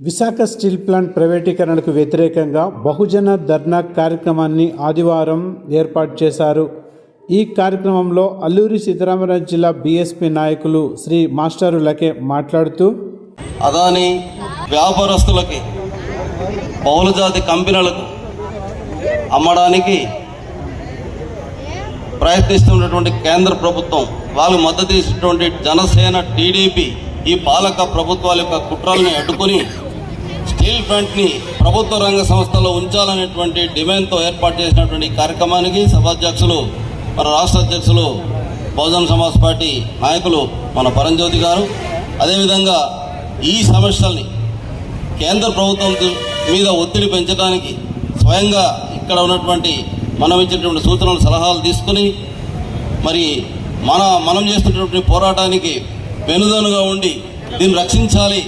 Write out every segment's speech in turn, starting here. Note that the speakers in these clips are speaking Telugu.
విశాఖ స్టీల్ ప్లాంట్ ప్రైవేటీకరణకు వ్యతిరేకంగా బహుజన ధర్నా కార్యక్రమాన్ని ఆదివారం ఏర్పాటు చేశారు. ఈ కార్యక్రమంలో అల్లూరి సీతారామరాజు జిల్లా బీఎస్పీ నాయకులు శ్రీ మాస్టారు లకే మాట్లాడుతూ అదాని వ్యాపారస్తులకి బహుళజాతి కంపెనీలకు అమ్మడానికి ప్రయత్నిస్తున్నటువంటి కేంద్ర ప్రభుత్వం వాళ్ళు మద్దతు ఇచ్చినటువంటి జనసేన టీడీపీ ఈ పాలక ప్రభుత్వాల యొక్క కుట్రల్ని అడ్డుకొని స్టీల్ ప్లాంట్ని ప్రభుత్వ రంగ సంస్థలో ఉంచాలనేటువంటి డిమాండ్తో ఏర్పాటు చేసినటువంటి కార్యక్రమానికి సభాధ్యక్షులు మన రాష్ట్ర అధ్యక్షులు బహుజన్ సమాజ్ పార్టీ నాయకులు మన పరంజ్యోతి గారు. అదేవిధంగా ఈ సమస్యల్ని కేంద్ర ప్రభుత్వం మీద ఒత్తిడి పెంచడానికి స్వయంగా ఇక్కడ ఉన్నటువంటి మనం ఇచ్చినటువంటి సూచనలు సలహాలు తీసుకుని మరి మన మనం చేస్తున్నటువంటి పోరాటానికి వెనుదనుగా ఉండి దీన్ని రక్షించాలి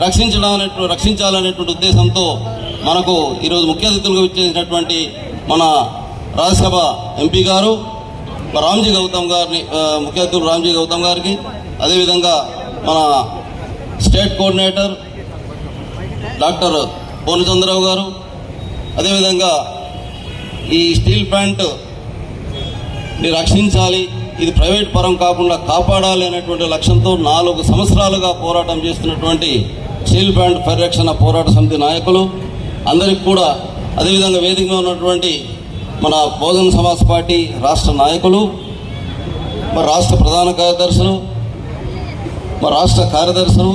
రక్షించడానికి రక్షించాలనేటువంటి ఉద్దేశంతో మనకు ఈరోజు ముఖ్య అతిథులుగా ఇచ్చేసినటువంటి మన రాజ్యసభ ఎంపీ గారు రామ్జీ గౌతమ్ గారిని ముఖ్య అతిథులు రామ్జీ గౌతమ్ గారికి అదేవిధంగా మన స్టేట్ కోఆర్డినేటర్ డాక్టర్ పూర్ణచంద్రరావు గారు అదేవిధంగా ఈ స్టీల్ ప్లాంట్ని రక్షించాలి ఇది ప్రైవేట్ పరం కాకుండా కాపాడాలి అనేటువంటి లక్ష్యంతో నాలుగు సంవత్సరాలుగా పోరాటం చేస్తున్నటువంటి స్టీల్ ప్లాంట్ పరిరక్షణ పోరాట సమితి నాయకులు అందరికి కూడా అదేవిధంగా వేదికగా ఉన్నటువంటి మన బహుజన సమాజ్ పార్టీ రాష్ట్ర నాయకులు మరి రాష్ట్ర ప్రధాన కార్యదర్శులు మా రాష్ట్ర కార్యదర్శులు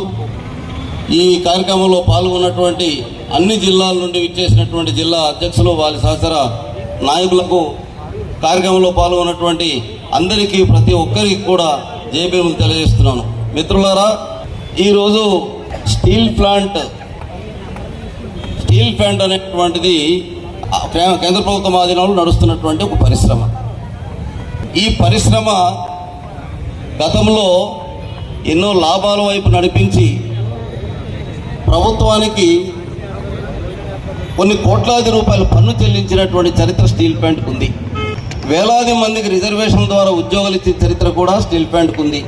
ఈ కార్యక్రమంలో పాల్గొన్నటువంటి అన్ని జిల్లాల నుండి విచ్చేసినటువంటి జిల్లా అధ్యక్షులు వారి సహచర నాయకులకు కార్యక్రమంలో పాల్గొన్నటువంటి అందరికీ ప్రతి ఒక్కరికి కూడా జయభీములు తెలియజేస్తున్నాను. మిత్రులారా ఈరోజు స్టీల్ ప్లాంట్ స్టీల్ ప్లాంట్ అనేటువంటిది కేంద్ర ప్రభుత్వం ఆధీనంలో నడుస్తున్నటువంటి ఒక పరిశ్రమ. ఈ పరిశ్రమ గతంలో ఎన్నో లాభాల వైపు నడిపించి ప్రభుత్వానికి కొన్ని కోట్లాది రూపాయలు పన్ను చెల్లించినటువంటి చరిత్ర స్టీల్ ప్లాంట్ ఉంది. వేలాది మందికి రిజర్వేషన్ ద్వారా ఉద్యోగాలు ఇచ్చిన చరిత్ర కూడా స్టీల్ ప్లాంట్కు ఉంది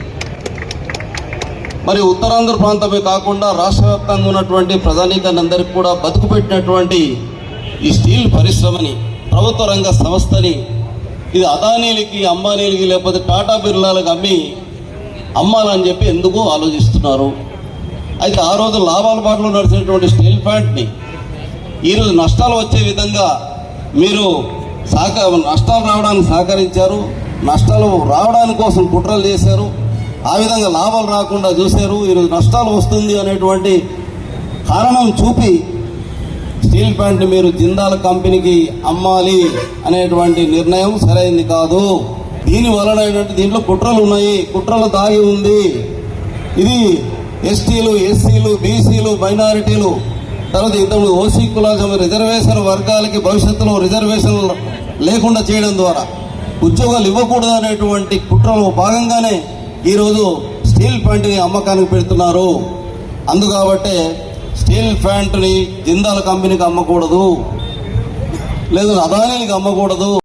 మరి ఉత్తరాంధ్ర ప్రాంతమే కాకుండా రాష్ట్ర వ్యాప్తంగా ఉన్నటువంటి ప్రజానీకాలందరికీ కూడా బతుకు పెట్టినటువంటి ఈ స్టీల్ పరిశ్రమని ప్రభుత్వ రంగ సంస్థని ఇది అదానీలకి అంబానీలకి లేకపోతే టాటా బిర్లాలకు అమ్మి అమ్మాలని చెప్పి ఎందుకు ఆలోచిస్తున్నారు. అయితే ఆ రోజు లాభాల బాటలో నడిచినటువంటి స్టీల్ ప్లాంట్ని ఈరోజు నష్టాలు వచ్చే విధంగా మీరు సహక నష్టాలు రావడానికి సహకరించారు. నష్టాలు రావడానికి కోసం కుట్రలు చేశారు. ఆ విధంగా లాభాలు రాకుండా చూశారు. ఈరోజు నష్టాలు వస్తుంది అనేటువంటి కారణం చూపి స్టీల్ ప్లాంట్ మీరు జిందాల్ కంపెనీకి అమ్మాలి అనేటువంటి నిర్ణయం సరైనది కాదు. దీని వలన ఏంటంటే దీంట్లో కుట్రలు ఉన్నాయి. కుట్రలు దాగి ఉంది. ఇది ఎస్టీలు ఎస్సీలు బీసీలు మైనారిటీలు. తర్వాత ఇంతకుముందు ఓసీ కులాసం రిజర్వేషన్ వర్గాలకి భవిష్యత్తులో రిజర్వేషన్ లేకుండా చేయడం ద్వారా ఉద్యోగాలు ఇవ్వకూడదు అనేటువంటి కుట్రలో భాగంగానే ఈరోజు స్టీల్ ప్లాంట్ని అమ్మకానికి పెడుతున్నారు. అందుకాబట్టే స్టీల్ ప్లాంట్ని జిందాల్ కంపెనీకి అమ్మకూడదు. లేదు అదానీకి అమ్మకూడదు.